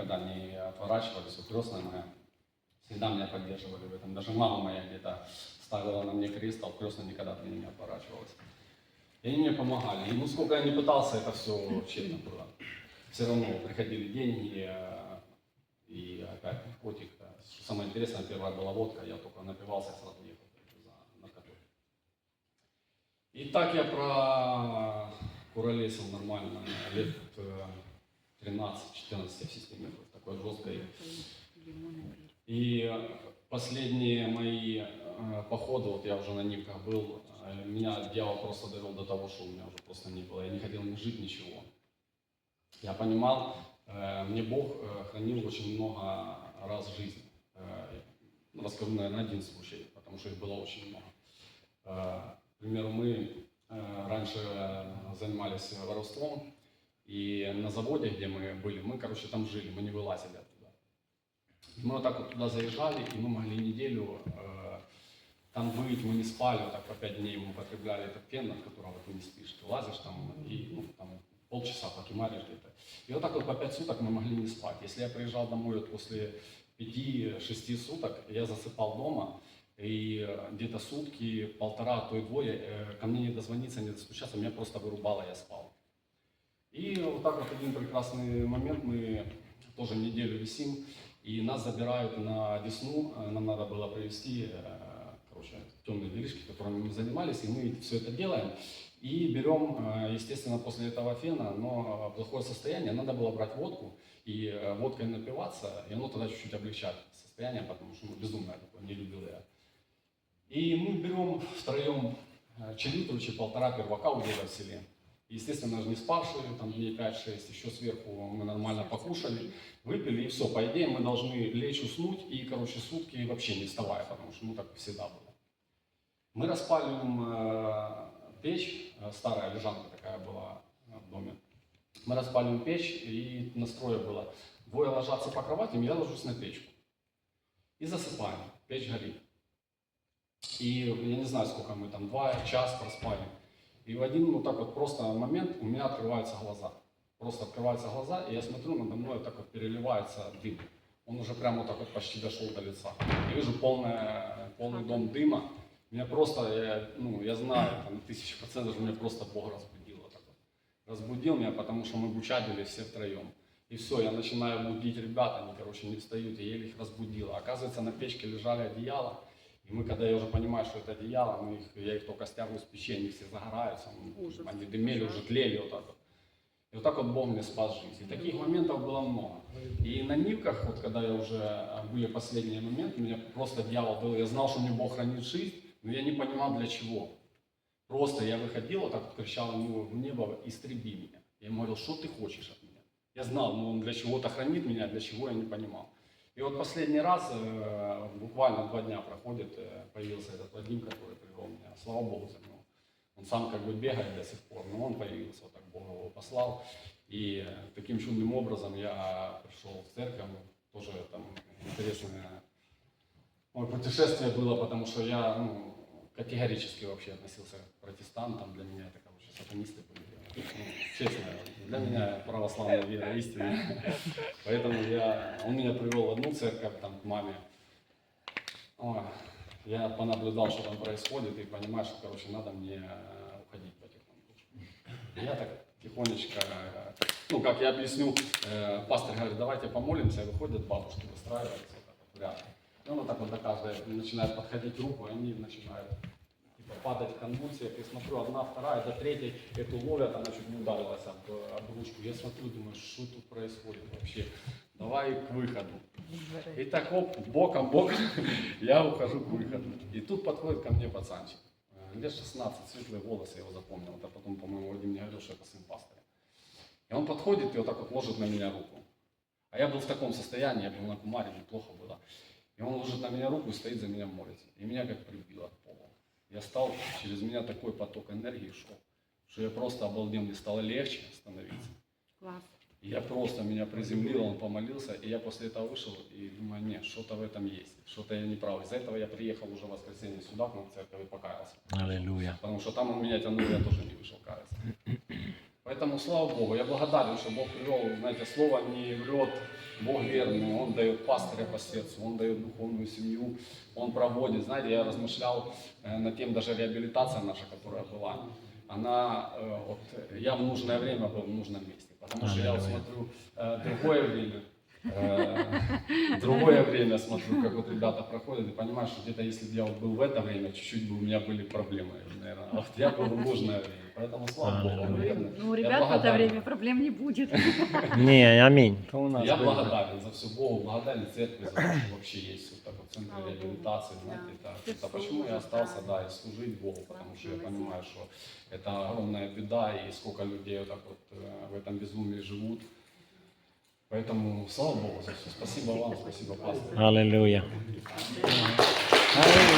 никогда не отворачивались. Вот крестная моя всегда меня поддерживали в этом. Даже мама моя где-то ставила на мне крест, а крестная никогда от меня не отворачивалась. И они мне помогали. И ну сколько я не пытался, это все тщетно было. Все равно приходили деньги, э, и опять наркотик. Э, Что самое интересное, первая была водка, я только напивался и сразу ехал за наркотой. И так я прокуролесил нормально лет э, 13-14 в системе такой жесткой. И последние мои э, походы, вот я уже на Нивках был, э, меня дьявол просто довел до того, что у меня уже просто не было. Я не хотел ни жить, ничего. Я понимал, э, мне Бог хранил очень много раз в жизни. Расскажу, наверное, один случай, потому что их было очень много. К примеру, мы раньше занимались воровством, и на заводе, где мы были, мы, короче, там жили, мы не вылазили оттуда. И Мы вот так вот туда заезжали, и мы могли неделю э, там быть, мы не спали, вот так по пять дней мы употребляли этот фен, от которого ты не спишь, ты лазишь там и ну, там, полчаса покемаришь где-то. И вот так вот по пять суток мы могли не спать. Если я приезжал домой вот после пяти-шести суток, я засыпал дома, и где-то сутки, полтора, а то и двое, э, ко мне не дозвониться, не достучаться, меня просто вырубало, я спал. И вот так вот один прекрасный момент, мы тоже неделю висим, и нас забирают на Десну, Э, нам надо было провести, э, короче, темные делишки, которыми мы занимались, и мы все это делаем. И берем, э, естественно, после этого фена, но плохое состояние, надо было брать водку и э, водкой напиваться, и оно тогда чуть-чуть облегчает состояние, потому что ну, безумно такое, не любил я. И мы берем втроем э, челитручи, полтора первака у в селе. Естественно, даже не спавшие, там дней 5-6, еще сверху мы нормально покушали, выпили, и все. По идее, мы должны лечь, уснуть, и, короче, сутки вообще не вставая, потому что, ну, так всегда было. Мы распаливаем э, печь, э, старая лежанка такая была э, в доме. Мы распаливаем печь, и настрое было. Двое ложатся по кроватям, я ложусь на печку. И засыпаем. Печь горит. И я не знаю, сколько мы там, два, час проспали. И в один, ну так вот просто момент у меня открываются глаза. Просто открываются глаза, и я смотрю, надо мной так вот переливается дым. Он уже прямо вот так вот почти дошел до лица. Я вижу полное, полный дом дыма. Меня просто, я, ну, я знаю, там, тысячи процентов, что меня просто Бог разбудил. Вот так вот. Разбудил меня, потому что мы бучадили все втроем. И все, я начинаю будить ребят, они, короче, не встают, я еле их разбудил. А Оказывается, на печке лежали одеяла. И мы, когда я уже понимаю, что это одеяло, мы их, я их только стягиваю с печи, они все загораются, Ужас. они дымели, уже тлели вот так вот. И вот так вот Бог мне спас жизнь. И таких моментов было много. И на Нивках, вот когда я уже а, были последние моменты, меня просто дьявол был. Я знал, что мне Бог хранит жизнь, но я не понимал для чего. Просто я выходил, вот так вот кричал ему в небо, истреби меня. Я ему говорил, что ты хочешь от меня? Я знал, но он для чего-то хранит меня, для чего я не понимал. И вот последний раз, э, буквально два дня проходит, э, появился этот Вадим, который привел меня. Слава Богу за него. Он сам как бы бегает до сих пор, но он появился, вот так Бог его послал. И э, таким чудным образом я пришел в церковь, тоже там интересное Ой, путешествие было, потому что я ну, категорически вообще относился к протестантам. Для меня это, короче, сатанисты были. Честно, для меня православная вера истинная. Поэтому я, он меня привел в одну церковь, там, к маме. Ой, я понаблюдал, что там происходит, и понимаю, что, короче, надо мне э, уходить потихоньку. Я так тихонечко, ну, как я объясню, э, пастор говорит, давайте помолимся, выходят бабушки, выстраиваются рядом. И он вот так вот до каждой начинает подходить руку, они начинают типа, падать в конвульсиях. Я смотрю, одна, вторая, до третьей эту ловят, она чуть не ударилась об, об ручку. Я смотрю, думаю, что тут происходит вообще. Давай к выходу. И так оп, боком, боком, я ухожу к выходу. И тут подходит ко мне пацанчик. Э, Лет 16, светлые волосы, я его запомнил. Это потом, по-моему, Вадим мне говорил, что это сын пастыря. И он подходит и вот так вот ложит на меня руку. А я был в таком состоянии, я был на кумаре, мне плохо было. И он ложит на меня руку и стоит за меня молится. И меня как прибило от пола. Я стал, через меня такой поток энергии шел, что я просто обалдел, мне стало легче становиться. Клас. И я просто меня приземлил, он помолился, и я после этого вышел и думаю, нет, что-то в этом есть, что-то я не прав. Из-за этого я приехал уже в воскресенье сюда, к нам в церковь и покаялся. Аллилуйя. Потому что там он меня тянул, я тоже не вышел каяться. Поэтому, слава Богу, я благодарен, что Бог привел, знаете, слово не врет, Бог верный, Он дает пастыря по сердцу, Он дает духовную семью, Он проводит. Знаете, я размышлял э, над тем, даже реабилитация наша, которая была, она, э, вот, я в нужное время был в нужном месте, потому что я вот смотрю э, другое время, другое время смотрю, как вот ребята проходят, и понимаю, что где-то если бы я вот был в это время, чуть-чуть бы у меня были проблемы, наверное. А вот я был в нужное время. Поэтому слава Богу, он верный. Ну, у ребят в это время проблем не будет. У нас Я благодарен за все Богу, благодарен церкви за то, что вообще есть вот такой центр Богу. реабилитации, знаете, Да. это, это почему я остался, да. и служить Богу, потому что я понимаю, что это огромная беда, и сколько людей вот так вот э, в этом безумии живут. Поэтому слава Богу за все. Спасибо вам, спасибо, пастор. Алілуя. Алілуя.